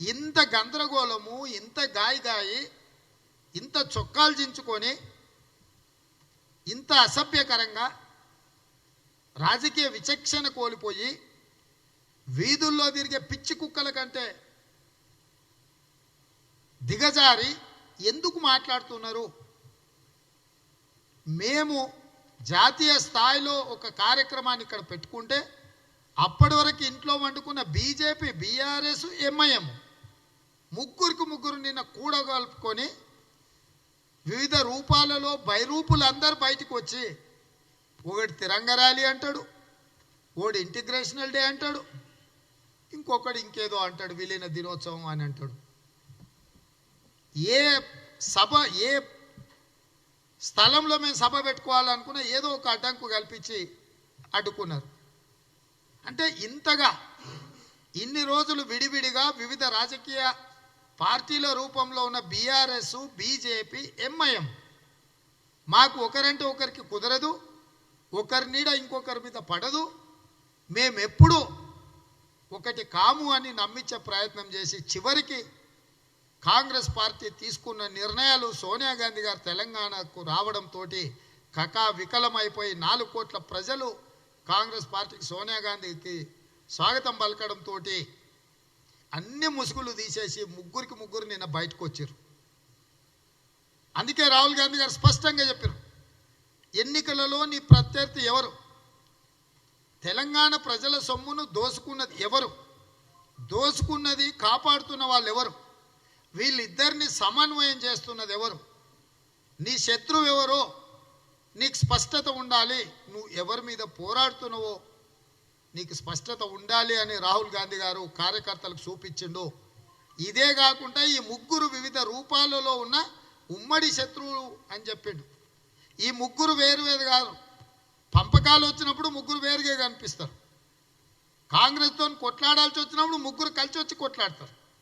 ఇంత గందరగోళము ఇంత గాయగాయి ఇంత చొక్కాలు చించుకొని ఇంత అసభ్యకరంగా రాజకీయ విచక్షణ కోల్పోయి వీధుల్లో తిరిగే పిచ్చి కుక్కల కంటే దిగజారి ఎందుకు మాట్లాడుతున్నారు? మేము జాతీయ స్థాయిలో ఒక కార్యక్రమాన్ని ఇక్కడ పెట్టుకుంటే అప్పటి వరకు ఇంట్లో వండుకున్న బీజేపీ బీఆర్ఎస్ ఎంఐఎం ముగ్గురికి ముగ్గురు నిన్న కూడగలుపుకొని వివిధ రూపాలలో బైరూపులు అందరు బయటకు వచ్చి ఒకటి తిరంగ ర్యాలీ అంటాడు ఒకటి ఇంటిగ్రేషనల్ డే అంటాడు ఇంకొకటి ఇంకేదో అంటాడు విలీన దినోత్సవం అని అంటాడు. ఏ సభ ఏ స్థలంలో మేము సభ పెట్టుకోవాలనుకున్నా ఏదో ఒక అడ్డంకు కల్పించి అడ్డుకున్నారు. అంటే ఇంతగా ఇన్ని రోజులు విడివిడిగా వివిధ రాజకీయ పార్టీల రూపంలో ఉన్న బీఆర్ఎస్ బీజేపీ ఎంఐఎం. మాకు ఒకరంటే ఒకరికి కుదరదు ఒకరి నీడ ఇంకొకరి మీద పడదు. మేమెప్పుడు ఒకటి కాము అని నమ్మించే ప్రయత్నం చేసి చివరికి కాంగ్రెస్ పార్టీ తీసుకున్న నిర్ణయాలు సోనియా గాంధీ గారు తెలంగాణకు రావడంతో కకా వికలమైపోయి నాలుగు కోట్ల ప్రజలు కాంగ్రెస్ పార్టీకి సోనియా గాంధీకి స్వాగతం పలకడంతో అన్ని ముసుగులు తీసేసి ముగ్గురికి ముగ్గురు నిన్న బయటకు వచ్చారు. అందుకే రాహుల్ గాంధీ గారు స్పష్టంగా చెప్పారు ఎన్నికలలో నీ ప్రత్యర్థి ఎవరు? తెలంగాణ ప్రజల సొమ్మును దోసుకున్నది ఎవరు? దోసుకున్నది కాపాడుతున్న వాళ్ళు ఎవరు? వీళ్ళిద్దరిని సమన్వయం చేస్తున్నది ఎవరు? నీ శత్రువు ఎవరో? నీకు స్పష్టత ఉండాలి నువ్వు ఎవరి మీద పోరాడుతున్నావో? నీకు స్పష్టత ఉండాలి అని రాహుల్ గాంధీ గారు కార్యకర్తలకు చూపించిండు. ఇదే కాకుండా ఈ ముగ్గురు వివిధ రూపాలలో ఉన్న ఉమ్మడి శత్రువులు అని చెప్పిండు. ఈ ముగ్గురు వేరు వేరు కాదు. పంపకాలు వచ్చినప్పుడు ముగ్గురు వేరుగా కనిపిస్తారు. కాంగ్రెస్తో కొట్లాడాల్సి వచ్చినప్పుడు ముగ్గురు కలిసి వచ్చి కొట్లాడతారు.